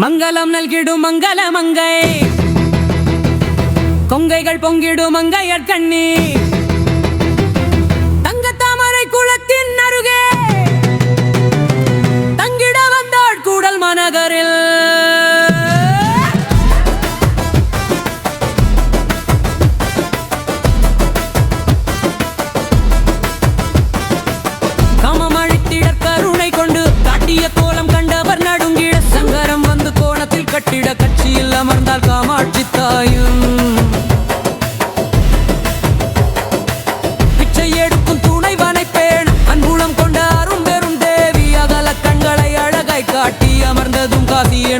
மங்களம் நல்கிடும் மங்கள மங்கை கொங்கைகள் பொங்கிடும் மங்கையர் கண்ணி தங்கத்தாமரை குளத்தின் அருகே. தங்கிட வந்தாள் கூடல் மாநகரில் கமமழித்திடர் கருணை கொண்டு காட்டிய கோலம் கண்டவர் நட கட்டிட கட்சியில் அமர்ந்தால் காமாட்சி தாயும். பிச்சை எடுக்கும் துணைவனை பேண் அன்புளம் கொண்ட அரும் பெரும் தேவி அகல கண்களை அழகாய் காட்டி அமர்ந்ததும் காசியன்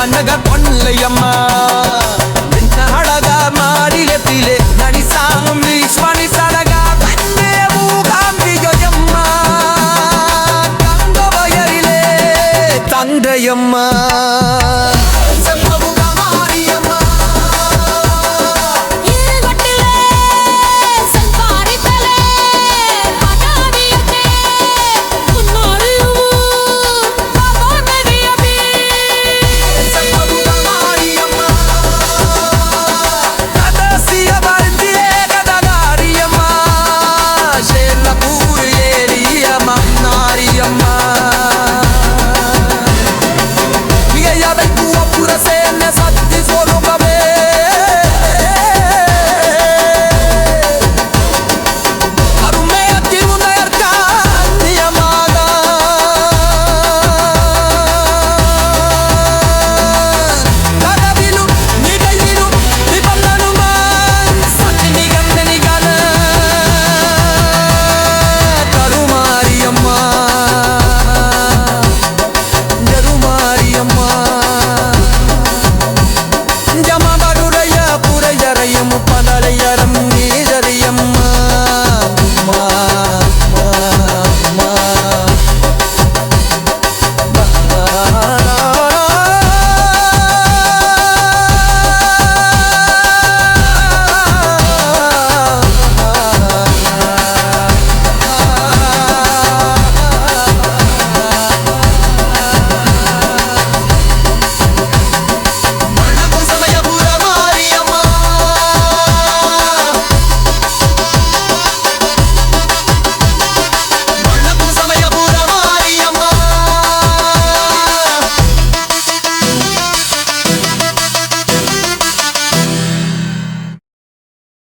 வண்ணக பொன்னையம்மா அழகா மாநிலத்திலே நடிசாகும் விஸ்வனி சடகா. தன்னே மூகாம்பி ஜயம்மா தங்கவயலிலே தந்தையம்மா